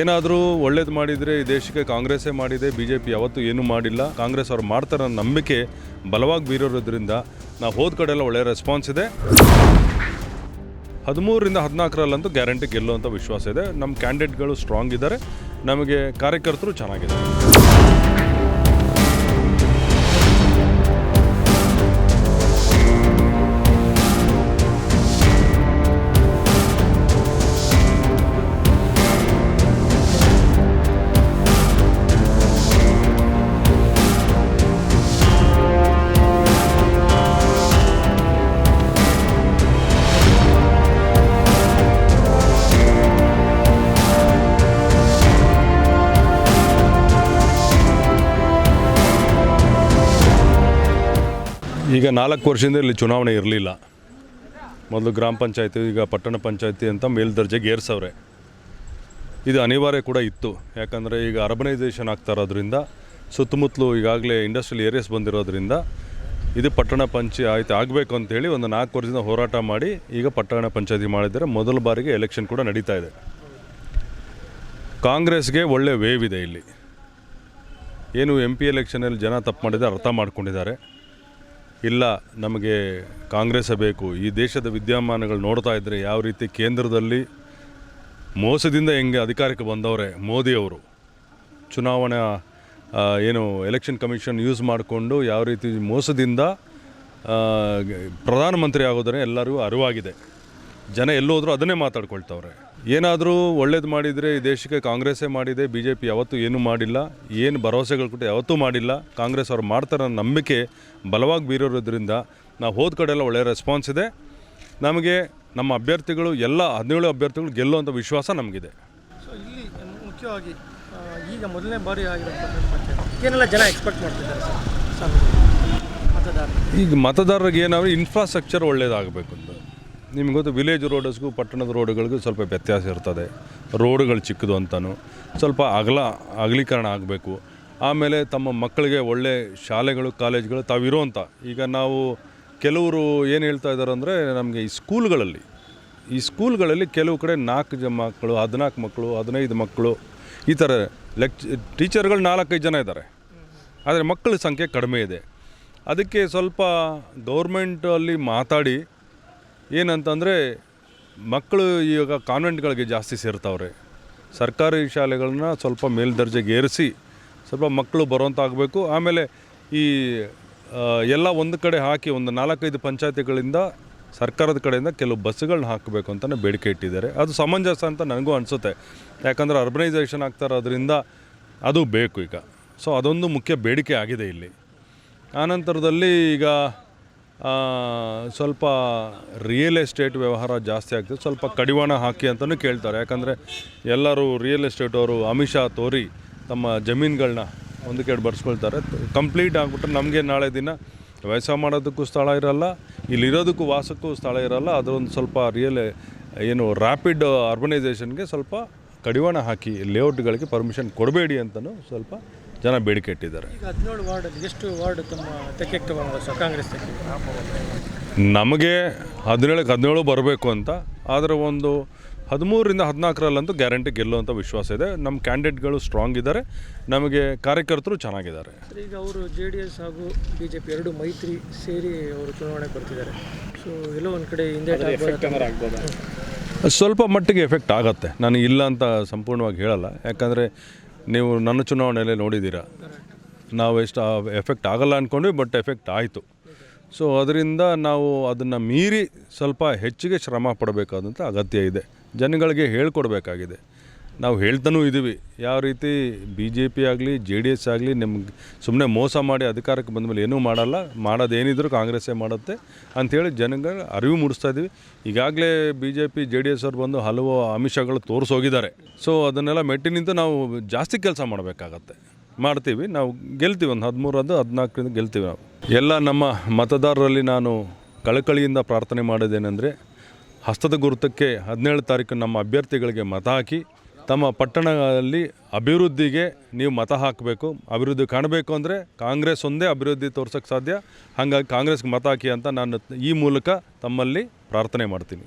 ಏನಾದರೂ ಒಳ್ಳೇದು ಮಾಡಿದರೆ ಈ ದೇಶಕ್ಕೆ ಕಾಂಗ್ರೆಸ್ಸೇ ಮಾಡಿದೆ ಬಿ ಜೆ ಪಿ ಯಾವತ್ತೂ ಏನೂ ಮಾಡಿಲ್ಲ. ಕಾಂಗ್ರೆಸ್ ಅವ್ರು ಮಾಡ್ತಾರೋ ನಂಬಿಕೆ ಬಲವಾಗಿ ಬೀರೋದ್ರಿಂದ ನಾವು ಹೋದ ಕಡೆ ಎಲ್ಲ ಒಳ್ಳೆಯ ರೆಸ್ಪಾನ್ಸ್ ಇದೆ. ಹದಿಮೂರರಿಂದ ಹದಿನಾಲ್ಕರಲ್ಲಂತೂ ಗ್ಯಾರಂಟಿ ಗೆಲ್ಲುವಂಥ ವಿಶ್ವಾಸ ಇದೆ. ನಮ್ಮ ಕ್ಯಾಂಡಿಡೇಟ್ಗಳು ಸ್ಟ್ರಾಂಗ್ ಇದ್ದಾರೆ ನಮಗೆ ಕಾರ್ಯಕರ್ತರು ಚೆನ್ನಾಗಿದೆ ಈಗ ನಾಲ್ಕು ವರ್ಷದಿಂದ ಇಲ್ಲಿ ಚುನಾವಣೆ ಇರಲಿಲ್ಲ. ಮೊದಲು ಗ್ರಾಮ ಪಂಚಾಯತಿ, ಈಗ ಪಟ್ಟಣ ಪಂಚಾಯತಿ ಅಂತ ಮೇಲ್ದರ್ಜೆಗೆ ಏರ್ಸವ್ರೆ. ಇದು ಅನಿವಾರ್ಯ ಕೂಡ ಇತ್ತು. ಯಾಕಂದರೆ ಈಗ ಅರ್ಬನೈಸೇಷನ್ ಆಗ್ತಾ ಇರೋದ್ರಿಂದ, ಸುತ್ತಮುತ್ತಲು ಈಗಾಗಲೇ ಇಂಡಸ್ಟ್ರಿಯಲ್ ಏರಿಯಾಸ್ ಬಂದಿರೋದ್ರಿಂದ ಇದು ಪಟ್ಟಣ ಪಂಚಾಯತಿ ಆಗಬೇಕು ಅಂತೇಳಿ ಒಂದು ನಾಲ್ಕು ವರ್ಷದಿಂದ ಹೋರಾಟ ಮಾಡಿ ಈಗ ಪಟ್ಟಣ ಪಂಚಾಯತಿ ಮಾಡಿದರೆ ಮೊದಲ ಬಾರಿಗೆ ಎಲೆಕ್ಷನ್ ಕೂಡ ನಡೀತಾ ಇದೆ. ಕಾಂಗ್ರೆಸ್ಗೆ ಒಳ್ಳೆ ವೇವ್ ಇದೆ ಇಲ್ಲಿ. ಏನು ಎಂ ಪಿ ಎಲೆಕ್ಷನಲ್ಲಿ ಜನ ತಪ್ಪು ಮಾಡಿದ್ದಾರೆ ಅರ್ಥ ಮಾಡ್ಕೊಂಡಿದ್ದಾರೆ. ಇಲ್ಲ, ನಮಗೆ ಕಾಂಗ್ರೆಸ್ ಬೇಕು. ಈ ದೇಶದ ವಿದ್ಯಮಾನಗಳು ನೋಡ್ತಾ ಇದ್ದರೆ ಯಾವ ರೀತಿ ಕೇಂದ್ರದಲ್ಲಿ ಮೋಸದಿಂದ ಹೆಂಗೆ ಅಧಿಕಾರಕ್ಕೆ ಬಂದವರೇ ಮೋದಿಯವರು ಚುನಾವಣಾ ಏನು ಎಲೆಕ್ಷನ್ ಕಮಿಷನ್ ಯೂಸ್ ಮಾಡಿಕೊಂಡು ಯಾವ ರೀತಿ ಮೋಸದಿಂದ ಪ್ರಧಾನಮಂತ್ರಿ ಆಗೋದರೆ ಎಲ್ಲರಿಗೂ ಅರಿವಾಗಿದೆ. ಜನ ಎಲ್ಲೋದ್ರೂ ಅದನ್ನೇ ಮಾತಾಡ್ಕೊಳ್ತವ್ರೆ. ಏನಾದರೂ ಒಳ್ಳೇದು ಮಾಡಿದರೆ ಈ ದೇಶಕ್ಕೆ ಕಾಂಗ್ರೆಸ್ಸೇ ಮಾಡಿದೆ ಬಿ ಜೆ ಪಿ ಯಾವತ್ತೂ ಏನೂ ಮಾಡಿಲ್ಲ ಏನು ಭರವಸೆಗಳು ಕೊಟ್ಟು ಯಾವತ್ತೂ ಮಾಡಿಲ್ಲ ಕಾಂಗ್ರೆಸ್ ಅವ್ರು ಮಾಡ್ತಾರೋ ನಂಬಿಕೆ ಬಲವಾಗಿ ಬೀರೋದ್ರಿಂದ ನಾವು ಹೋದ ಕಡೆ ಎಲ್ಲ ಒಳ್ಳೆಯ ರೆಸ್ಪಾನ್ಸ್ ಇದೆ. ನಮಗೆ ನಮ್ಮ ಅಭ್ಯರ್ಥಿಗಳು ಎಲ್ಲ ಹದಿನೇಳು ಅಭ್ಯರ್ಥಿಗಳು ಗೆಲ್ಲುವಂಥ ವಿಶ್ವಾಸ ನಮಗಿದೆ. ಸೊ ಇಲ್ಲಿ ಮುಖ್ಯವಾಗಿ ಈಗ ಮೊದಲನೇ ಬಾರಿ ಏನೆಲ್ಲ ಜನ ಎಕ್ಸ್ಪೆಕ್ಟ್ ಮಾಡ್ತಿದ್ದಾರೆ ಸರ್? ಈಗ ಮತದಾರರಿಗೆ ಏನಾದರೂ ಇನ್ಫ್ರಾಸ್ಟ್ರಕ್ಚರ್ ಒಳ್ಳೇದಾಗಬೇಕು ಅಂತ. ನಿಮ್ಗೆ ಗೊತ್ತು ವಿಲೇಜ್ ರೋಡಸ್ಗೂ ಪಟ್ಟಣದ ರೋಡ್ಗಳಿಗೂ ಸ್ವಲ್ಪ ವ್ಯತ್ಯಾಸ ಇರ್ತದೆ. ರೋಡ್ಗಳು ಚಿಕ್ಕದು ಅಂತಲೂ ಸ್ವಲ್ಪ ಅಗಲ, ಅಗಲೀಕರಣ ಆಗಬೇಕು. ಆಮೇಲೆ ತಮ್ಮ ಮಕ್ಕಳಿಗೆ ಒಳ್ಳೆ ಶಾಲೆಗಳು, ಕಾಲೇಜ್ಗಳು ತಾವಿರುವಂಥ ಈಗ ನಾವು ಕೆಲವರು ಏನು ಹೇಳ್ತಾ ಇದ್ದಾರೆ ಅಂದರೆ, ನಮಗೆ ಈ ಸ್ಕೂಲ್ಗಳಲ್ಲಿ ಈ ಸ್ಕೂಲ್ಗಳಲ್ಲಿ ಕೆಲವು ಕಡೆ ನಾಲ್ಕು ಜನ ಮಕ್ಕಳು, ಹದಿನಾಲ್ಕು ಮಕ್ಕಳು, ಹದಿನೈದು ಮಕ್ಕಳು, ಈ ಥರ ಲೆಕ್ಚ್, ಟೀಚರ್ಗಳು ನಾಲ್ಕೈದು ಜನ ಇದ್ದಾರೆ. ಆದರೆ ಮಕ್ಕಳ ಸಂಖ್ಯೆ ಕಡಿಮೆ ಇದೆ. ಅದಕ್ಕೆ ಸ್ವಲ್ಪ ಗೌರ್ಮೆಂಟಲ್ಲಿ ಮಾತಾಡಿ ಏನಂತಂದರೆ ಮಕ್ಕಳು ಈಗ ಕಾನ್ವೆಂಟ್ಗಳಿಗೆ ಜಾಸ್ತಿ ಸೇರ್ತಾವ್ರೆ. ಸರ್ಕಾರಿ ಶಾಲೆಗಳನ್ನ ಸ್ವಲ್ಪ ಮೇಲ್ದರ್ಜೆಗೆ ಏರಿಸಿ ಸ್ವಲ್ಪ ಮಕ್ಕಳು ಬರೋಂತಾಗಬೇಕು ಆಮೇಲೆ ಈ ಎಲ್ಲ ಒಂದು ಕಡೆ ಹಾಕಿ ಒಂದು ನಾಲ್ಕೈದು ಪಂಚಾಯತಿಗಳಿಂದ ಸರ್ಕಾರದ ಕಡೆಯಿಂದ ಕೆಲವು ಬಸ್ಸುಗಳನ್ನ ಹಾಕಬೇಕು ಅಂತಲೇ ಬೇಡಿಕೆ ಇಟ್ಟಿದ್ದಾರೆ. ಅದು ಸಮಂಜಸ ಅಂತ ನನಗೂ ಅನಿಸುತ್ತೆ. ಯಾಕಂದರೆ ಅರ್ಬನೈಸೇಷನ್ ಆಗ್ತಾ ಇರೋದ್ರಿಂದ ಅದು ಬೇಕು ಈಗ. ಸೊ ಅದೊಂದು ಮುಖ್ಯ ಬೇಡಿಕೆ ಆಗಿದೆ ಇಲ್ಲಿ. ಆನಂತರದಲ್ಲಿ ಈಗ ಸ್ವಲ್ಪ ರಿಯಲ್ ಎಸ್ಟೇಟ್ ವ್ಯವಹಾರ ಜಾಸ್ತಿ ಆಗ್ತದೆ. ಸ್ವಲ್ಪ ಕಡಿವಾಣ ಹಾಕಿ ಅಂತಲೂ ಕೇಳ್ತಾರೆ. ಯಾಕಂದರೆ ಎಲ್ಲರೂ ರಿಯಲ್ ಎಸ್ಟೇಟ್ ಅವರು ಅಮಿಷ ತೋರಿ ತಮ್ಮ ಜಮೀನುಗಳನ್ನ ಒಂದಕ್ಕೆ ಕೇಳಿ ಬರ್ಸ್ಕೊಳ್ತಾರೆ. ಕಂಪ್ಲೀಟ್ ಆಗಿಬಿಟ್ರೆ ನಮಗೆ ನಾಳೆ ದಿನ ವ್ಯವಸಾಯ ಮಾಡೋದಕ್ಕೂ ಸ್ಥಳ ಇರಲ್ಲ, ಇಲ್ಲಿರೋದಕ್ಕೂ ವಾಸಕ್ಕೂ ಸ್ಥಳ ಇರಲ್ಲ. ಅದೊಂದು ಸ್ವಲ್ಪ ರಿಯಲ್ ಏನು ರ್ಯಾಪಿಡ್ ಅರ್ಬನೈಸೇಷನ್ಗೆ ಸ್ವಲ್ಪ ಕಡಿವಾಣ ಹಾಕಿ ಲೇಔಟ್ಗಳಿಗೆ ಪರ್ಮಿಷನ್ ಕೊಡಬೇಡಿ ಅಂತಲೂ ಸ್ವಲ್ಪ ಜನ ಬೇಡಿಕೆ ಇಟ್ಟಿದ್ದಾರೆ. ಈಗ ಹದಿನೇಳು ವಾರ್ಡಲ್ಲಿ ಎಷ್ಟು ವಾರ್ಡ್ ತಮ್ಮ ಕಾಂಗ್ರೆಸ್ ನಮಗೆ ಹದಿನೇಳಕ್ಕೆ ಹದಿನೇಳು ಬರಬೇಕು ಅಂತ ಆದರೆ ಒಂದು ಹದಿಮೂರರಿಂದ ಹದಿನಾಲ್ಕರಲ್ಲಂತೂ ಗ್ಯಾರಂಟಿ ಗೆಲ್ಲುವಂಥ ವಿಶ್ವಾಸ ಇದೆ. ನಮ್ಮ ಕ್ಯಾಂಡಿಡೇಟ್ಗಳು ಸ್ಟ್ರಾಂಗ್ ಇದ್ದಾರೆ. ನಮಗೆ ಕಾರ್ಯಕರ್ತರು ಚೆನ್ನಾಗಿದ್ದಾರೆ. ಈಗ ಅವರು ಜೆ ಡಿ ಎಸ್ ಹಾಗೂ ಬಿ ಜೆ ಪಿ ಎರಡು ಮೈತ್ರಿ ಸೇರಿ ಅವರು ಚುನಾವಣೆ ಬರ್ತಿದ್ದಾರೆ ಸೊ ಎಲ್ಲೋ ಒಂದು ಕಡೆ ಹಿಂದೆ ಸ್ವಲ್ಪ ಮಟ್ಟಿಗೆ ಎಫೆಕ್ಟ್ ಆಗುತ್ತೆ. ನಾನು ಇಲ್ಲ ಅಂತ ಸಂಪೂರ್ಣವಾಗಿ ಹೇಳಲ್ಲ. ಯಾಕಂದರೆ ನೀವು ನನ್ನ ಚುನಾವಣೆಯಲ್ಲಿ ನೋಡಿದ್ದೀರಾ. ನಾವು ಎಷ್ಟು ಎಫೆಕ್ಟ್ ಆಗಲ್ಲ ಅಂದ್ಕೊಂಡ್ವಿ ಬಟ್ ಎಫೆಕ್ಟ್ ಆಯಿತು. ಸೊ ಅದರಿಂದ ನಾವು ಅದನ್ನು ಮೀರಿ ಸ್ವಲ್ಪ ಹೆಚ್ಚಿಗೆ ಶ್ರಮ ಪಡಬೇಕಾದಂಥ ಅಗತ್ಯ ಇದೆ. ಜನಗಳಿಗೆ ಹೇಳ್ಕೊಡ್ಬೇಕಾಗಿದೆ. ನಾವು ಹೇಳ್ತಾನೂ ಇದ್ದೀವಿ ಯಾವ ರೀತಿ ಬಿ ಜೆ ಪಿ ಆಗಲಿ ಜೆ ಡಿ ಎಸ್ ಆಗಲಿ ನಿಮ್ಗೆ ಸುಮ್ಮನೆ ಮೋಸ ಮಾಡಿ ಅಧಿಕಾರಕ್ಕೆ ಬಂದ ಮೇಲೆ ಏನೂ ಮಾಡಲ್ಲ. ಮಾಡೋದೇನಿದ್ರು ಕಾಂಗ್ರೆಸ್ಸೇ ಮಾಡುತ್ತೆ ಅಂಥೇಳಿ ಜನಗಳ ಅರಿವು ಮೂಡಿಸ್ತಾ ಇದ್ದೀವಿ ಈಗಾಗಲೇ B J P J D S ಅವ್ರು ಬಂದು ಹಲವು ಆಮಿಷಗಳು ತೋರಿಸೋಗಿದ್ದಾರೆ. ಸೊ ಅದನ್ನೆಲ್ಲ ಮೆಟ್ಟಿ ನಿಂತು ನಾವು ಜಾಸ್ತಿ ಕೆಲಸ ಮಾಡಬೇಕಾಗತ್ತೆ. ಮಾಡ್ತೀವಿ. ನಾವು ಗೆಲ್ತೀವಿ. ಒಂದು ಹದಿಮೂರದ್ದು ಹದಿನಾಲ್ಕರಿಂದ ಗೆಲ್ತೀವಿ ನಾವು. ಎಲ್ಲ ನಮ್ಮ ಮತದಾರರಲ್ಲಿ ನಾನು ಕಳಕಳಿಯಿಂದ ಪ್ರಾರ್ಥನೆ ಮಾಡೋದೇನೆಂದರೆ ಹಸ್ತದ ಗುರುತಕ್ಕೆ ಹದಿನೇಳು ತಾರೀಕು ನಮ್ಮ ಅಭ್ಯರ್ಥಿಗಳಿಗೆ ಮತ ಹಾಕಿ ತಮ್ಮ ಪಟ್ಟಣದಲ್ಲಿ ಅಭಿವೃದ್ಧಿಗೆ ನೀವು ಮತ ಹಾಕಬೇಕು. ಅಭಿವೃದ್ಧಿ ಕಾಣಬೇಕು ಅಂದರೆ ಕಾಂಗ್ರೆಸ್ ಒಂದೇ ಅಭಿವೃದ್ಧಿ ತೋರ್ಸೋಕ್ಕೆ ಸಾಧ್ಯ. ಹಾಗಾಗಿ ಕಾಂಗ್ರೆಸ್ಗೆ ಮತ ಹಾಕಿ ಅಂತ ನಾನು ಈ ಮೂಲಕ ತಮ್ಮಲ್ಲಿ ಪ್ರಾರ್ಥನೆ ಮಾಡ್ತೀನಿ.